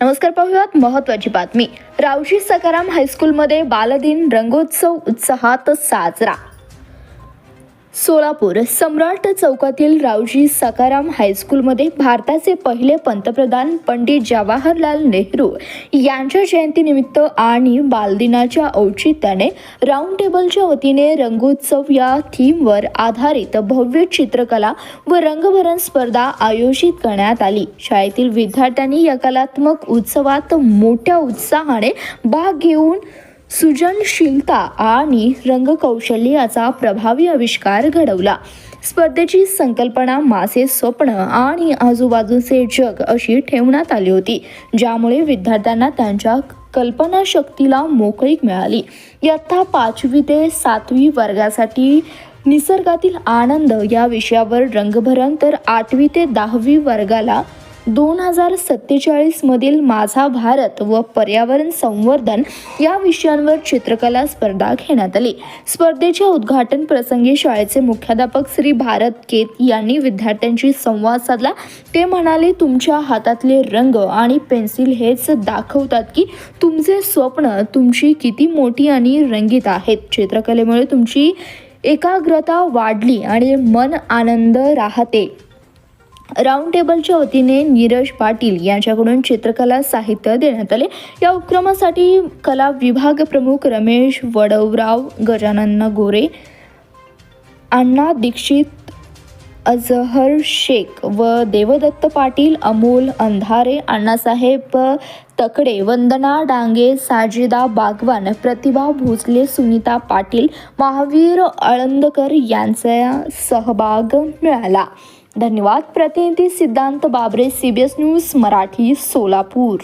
नमस्कार पाहूयात महत्वाची बातमी. रावशी सकाराम हायस्कूलमध्ये बालदिन रंगोत्सव उत्साहात साजरा. सोलापूर सम्राट चौकातील रावजी सकाराम हायस्कूलमध्ये भारताचे पहिले पंतप्रधान पंडित जवाहरलाल नेहरू यांच्या जयंतीनिमित्त आणि बालदिनाच्या औचित्याने राऊंड टेबलच्या वतीने रंगोत्सव या थीमवर आधारित भव्य चित्रकला व रंगभरण स्पर्धा आयोजित करण्यात आली. शाळेतील विद्यार्थ्यांनी या कलात्मक उत्सवात मोठ्या उत्साहाने भाग घेऊन सृजनशीलता आणि रंगकौशल्य याचा प्रभावी आविष्कार घडवला. स्पर्धेची संकल्पना मासे स्वप्न आणि आजूबाजूचे जग अशी ठेवण्यात आली होती ज्यामुळे विद्यार्थ्यांना त्यांच्या कल्पनाशक्तीला मोकळीक मिळाली. इयत्ता पाचवी ते सातवी वर्गासाठी निसर्गातील आनंद या विषयावर रंगभरण तर आठवी ते दहावी वर्गाला दोन हजार सत्तेचाळीसमधील माझा भारत व पर्यावरण संवर्धन या विषयांवर चित्रकला स्पर्धा घेण्यात आली. स्पर्धेच्या उद्घाटन प्रसंगी शाळेचे मुख्याध्यापक श्री भारत केत यांनी विद्यार्थ्यांशी संवाद साधला. ते म्हणाले तुमच्या हातातले रंग आणि पेन्सिल हेच दाखवतात की तुमचे स्वप्न तुमची किती मोठी आणि रंगीत आहेत. चित्रकलेमुळे तुमची एकाग्रता वाढली आणि मन आनंद राहते. राऊंड टेबलच्या वतीने नीरज पाटील यांच्याकडून चित्रकला साहित्य देण्यात आले. या उपक्रमासाठी कला विभाग प्रमुख रमेश वडवराव गजानन गोरे अण्णा दीक्षित अजहर शेख व देवदत्त पाटील अमोल अंधारे अण्णासाहेब तकडे वंदना डांगे साजिदा बागवान प्रतिभा भोसले सुनीता पाटील महावीर आळंदकर यांचा सहभाग मिळाला. धन्यवाद। प्रतिनिधी सिद्धांत बाबरे सीबीएस न्यूज मराठी सोलापूर।